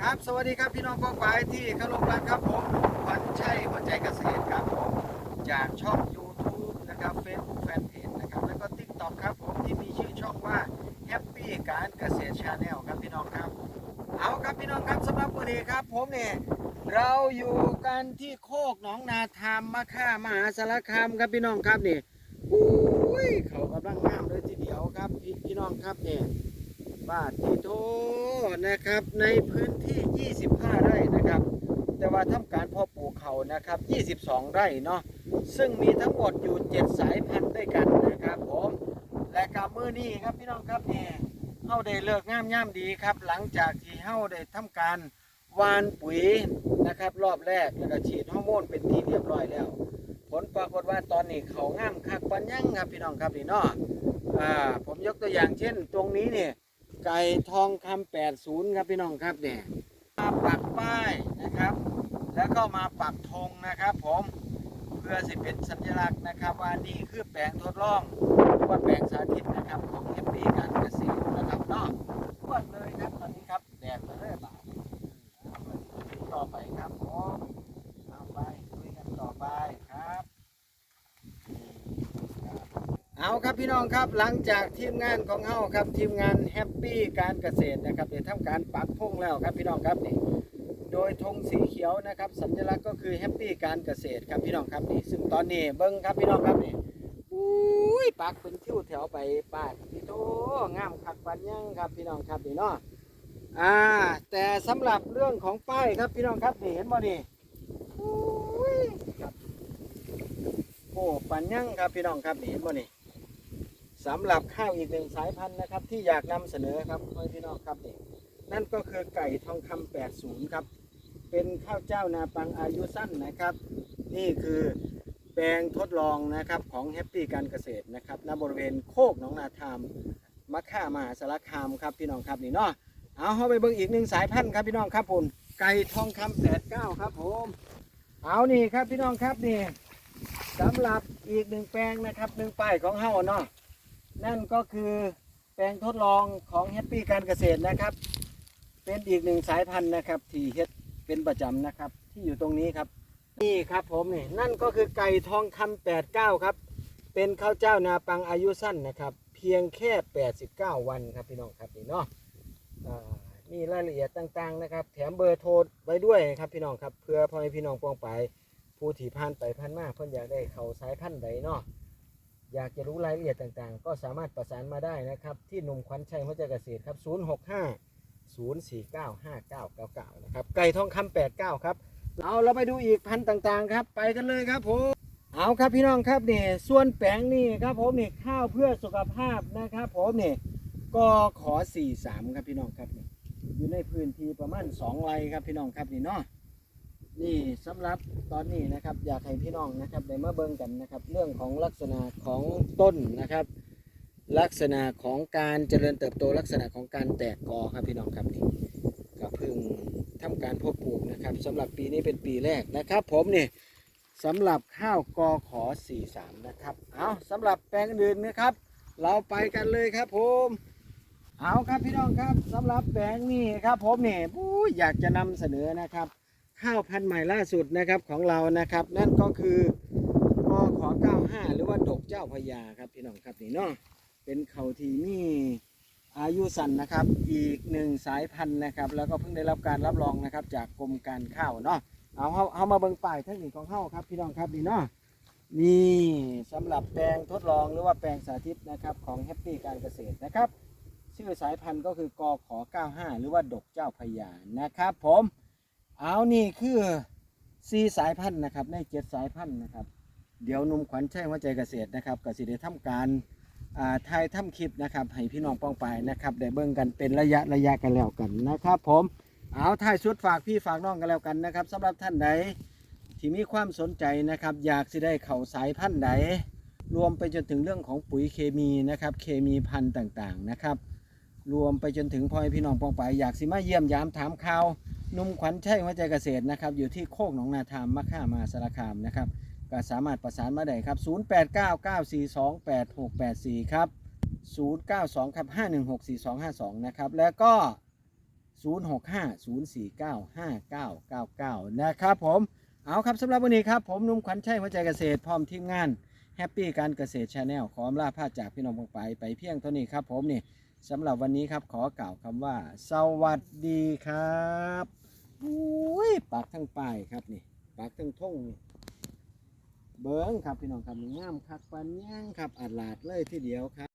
ครับสวัสดีครับพี่น้องกองฝ่ายที่เคารพรักครับผมขวัญชัยหัวใจเกษตรครับผมจากช่อง YouTube นะครับ Facebook Fanpage นะครับแล้วก็ TikTok ครับผมที่มีชื่อช่องว่า Happy การเกษตร Channel ครับพี่น้องครับ เอาครับพี่น้องครับสำหรับวันนี้ครับ ผมเนี่ยเราอยู่กันที่โคกหนองนาธามมะค่ามหาสารคามครับพี่น้องครับนี่อุ้ยเขากำลังงามเลยทีเดียวครับพี่พี่น้องครับเนี่ยบาทที่โท นะครับในพื้นที่ 25 ไร่นะครับ แต่ว่าทำการพาะปลูกเขานะครับ 22 ไร่เนาะซึ่งมีทั้งหมดอยู่ 7 สายพันธุ์ด้วยกันนะครับผมและกับมือนี้ครับพี่น้องครับเนี่ยเฮาได้เลิกงามย่ามดีครับ หลังจากที่เฮาได้ทำการวานปุ๋ยนะครับ รอบแรกแล้วก็ฉีดฮอร์โมนเป็นที่เรียบร้อยแล้ว ผลปรากฏว่าตอนนี้เขางามคักปันยังครับพี่น้องครับนี่เนาะอ่าผมยกตัวอย่างเช่น ตรงนี้เนี่ย ไก่ทองคำแปดศูนย์ครับพี่น้องครับเนี่ยมาปักป้ายนะครับ แล้วก็มาปักธงนะครับผมเพื่อสิเป็นสัญลักษณ์นะครับว่านี่คือแปลงทดลองหรือว่าแปลงสาธิตนะครับของเอฟปีการเกษตรนะครับเนาะทวดเลยครับตอนนี้ครับแดดมาเรื่อยบาทต่อไปครับผมเอาไปคุยกันต่อไปครับ เอาครับพี่น้องครับหลังจากทีมงานของเฮาครับทีมงานแฮปปี้การเกษตรนะครับได้ทำการปักธงแล้วครับพี่น้องครับนี่โดยธงสีเขียวนะครับ สัญลักษณ์ก็คือแฮปปี้การเกษตรครับพี่น้องครับนี่ซึ่งตอนนี้เบิ้งครับพี่น้องครับนี่อุ้ยปักเป็นคิ้วแถวไปปาดพี่โตงามคักปันยังครับพี่น้องครับนี่เนาะอ่า แต่สำหรับเรื่องของป้ายครับพี่น้องครับนี่เห็นบ่นี่อุ้ยครับโอ้ปันยังครับพี่น้องครับนี่เห็นบ่นี่ สำหรับข้าวอีกหนึ่งสายพันธุ์นะครับ ที่อยากนำเสนอครับพ่อพี่น้องครับนี่นั่นก็คือไก่ทองคำ80ครับ เป็นข้าวเจ้านาปังอายุสั้นนะครับ นี่คือแปลงทดลองนะครับของแฮปปี้การเกษตรนะครับณบริเวณโคกหนองนาทามมะค่ามหาสารคามครับพี่น้องครับนี่เนาะเอาเข้าไปเบิ่งอีกหนึ่งสายพันธุ์ครับพี่น้องครับผมไก่ทองคำ89ครับผมเอานี่ครับพี่น้องครับนี่สำหรับอีกหนึ่งแปลงนะครับหนึ่งป้ายของเฮาเนาะ นั่นก็คือแปลงทดลองของแฮปปี้การเกษตรนะครับ เป็นอีกหนึ่งสายพันธุ์นะครับ ที่เฮ็ดเป็นประจำนะครับ ที่อยู่ตรงนี้ครับ นี่ครับผมนี่นั่นก็คือไก่ทองคำ89 ครับ เป็นข้าวเจ้านาปังอายุสั้นนะครับ เพียงแค่ 89 วันครับพี่น้องครับนี่เนาะอ่ามีรายละเอียดต่างๆนะครับ แถมเบอร์โทรไว้ด้วยครับพี่น้องครับเพื่อพ่อแม่พี่น้องปองไปผู้ที่ผ่านไปผ่านมาเพิ่นอยากได้เขาสายพันธุ์ใดเนาะ อยากจะรู้รายละเอียดต่างๆ ก็สามารถประสานมาได้นะครับ ที่หนุ่มขวัญชัยหัวใจเกษตรครับ 065 049 5999 นะครับ ไก่ทองคำ89 ครับ เอาเราไปดูอีกพันธุ์ต่างๆ ครับ ไปกันเลยครับผม เอาครับพี่น้องครับนี่ส่วนแปลงนี่ครับผมนี่ข้าวเพื่อสุขภาพนะครับผมนี่ก็ขอ 43 ครับพี่น้องครับนี่อยู่ในพื้นที่ประมาณ 2 ไร่ครับพี่น้องครับนี่เนาะ นี่สำหรับตอนนี้นะครับอยากให้พี่น้องนะครับได้มาเบิ่งกันนะครับ เรื่องของลักษณะของต้นนะครับ ลักษณะของการเจริญเติบโตลักษณะของการแตกกอครับพี่น้องครับนี่ก็เพิ่งทำการเพาะปลูกนะครับสำหรับปีนี้เป็นปีแรกนะครับ ผมนี่สำหรับข้าวกอขอ 43 นะครับ เอาสำหรับแปลงอื่นนะครับ เราไปกันเลยครับผมเอาครับพี่น้องครับสำหรับแปลงนี้ครับผมนี่อู้ยอยากจะนำเสนอนะครับ ข้าวพันธุ์ใหม่ล่าสุดนะครับของเรานะครับ นั่นก็คือกอขอ95 หรือว่าดกเจ้าพญาครับพี่น้องครับนี่เนาะเป็นเขาที่มีอายุสั้นนะครับอีกหนึ่งสายพันธุ์นะครับ แล้วก็เพิ่งได้รับการรับรองนะครับ จากกรมการข้าวเนาะเอาเอาเอามาเบิ่งป้ายเทคนิคของข้าวครับพี่น้องครับนี่เนาะนี่สำหรับแปลงทดลองหรือว่าแปลงสาธิตนะครับของแฮปปี้การเกษตรนะครับ ชื่อสายพันธุ์ก็คือกอขอ95 หรือว่าดกเจ้าพญานะครับ ผม เอานี่คือซีสายพันธุ์นะครับในเจ็ดสายพันธุ์นะครับ เดี๋ยวนุ่มขวัญชัยหัวใจเกษตรนะครับก็สิได้ทำการอ่าถ่ายทำคลิปนะครับให้พี่น้องป้องไปนะครับได้เบิ่งกันเป็นระยะระยะกันแล้วกันนะครับ ผมเอาถ่ายชุดฝากพี่ฝากน้องกันแล้วกันนะครับสำหรับท่านใดที่มีความสนใจนะครับ อยากสิได้เข่าสายพันธุ์ใดรวมไปจนถึงเรื่องของปุ๋ยเคมีนะครับ เคมีพันธุ์ต่างๆนะครับ รวมไปจนถึงพ่อพี่น้องป้องไปอยากสิมาเยี่ยมยามถามข่าว นุ่มขวัญชัยหัวใจเกษตรนะครับ อยู่ที่โคกหนองนาทามมะค่ามาสารคามนะครับ ก็สามารถประสานมาได้ครับ 0899428684 ครับ 092ครับ5164252 นะครับ แล้วก็ 0650495999 นะครับผม เอาครับสำหรับวันนี้ครับ ผมนุ่มขวัญชัยหัวใจเกษตรพร้อมทีมงานแฮปปี้การเกษตรชาแนลขออำลาพาจากพี่น้องไปไปเพียงเท่านี้ครับผมนี่สำหรับวันนี้ครับขอกล่าวคำว่า สวัสดีครับ อุ้ยปากทั้งปลายครับนี่ปากทั้งท่งนี่เบิ้งครับพี่น้องครับนี่งามคักปันย่างครับอัดลาดเลยทีเดียวครับ